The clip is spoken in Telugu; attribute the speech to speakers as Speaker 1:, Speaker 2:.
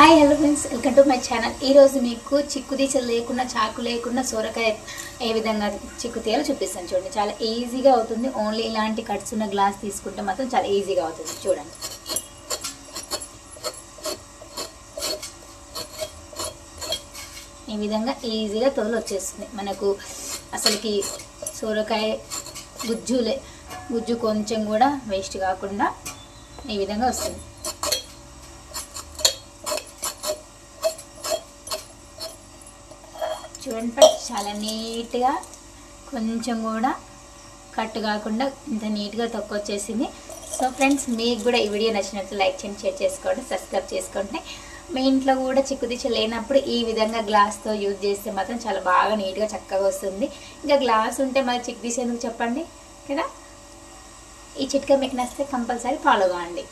Speaker 1: Hi hello friends welcome to my channel ఈరోజు మీకు చిక్కు తీసలు లేకుండా చాకు లేకుండా సొరకాయ ఏ విధంగా చిక్కు తీయాలో చూపిస్తాను. చూడండి చాలా ఈజీగా అవుతుంది. ఓన్లీ ఇలాంటి కట్స్ ఉన్న గ్లాస్ తీసుకుంటే మాత్రం చాలా ఈజీగా అవుతుంది. చూడండి. ఈ విధంగా ఈజీగా తోలు వచ్చేస్తుంది. మనకు అసలుకి సొరకాయ గుజ్జులే గుజ్జు కొంచెం కూడా వేస్ట్ కాకుండా ఈ విధంగా వస్తుంది. చూడండి ఫ్రెండ్స్ చాలా నీట్గా కొంచెం కూడా కట్ కాకుండా ఇంత నీట్గా తక్కువ వచ్చేసింది సో ఫ్రెండ్స్ మీకు కూడా ఈ వీడియో నచ్చినట్లు లైక్ చేయండి షేర్ చేసుకోండి సబ్స్క్రైబ్ చేసుకోండి. మీ ఇంట్లో కూడా చిక్కుదిచ్చు లేనప్పుడు ఈ విధంగా గ్లాస్తో యూజ్ చేస్తే మాత్రం చాలా బాగా నీట్గా చక్కగా వస్తుంది. ఇంకా గ్లాస్ ఉంటే మరి చిక్కు చెప్పండి? కదా? ఈ చిట్కా మీకు నచ్చితే కంపల్సరీ ఫాలో కావండి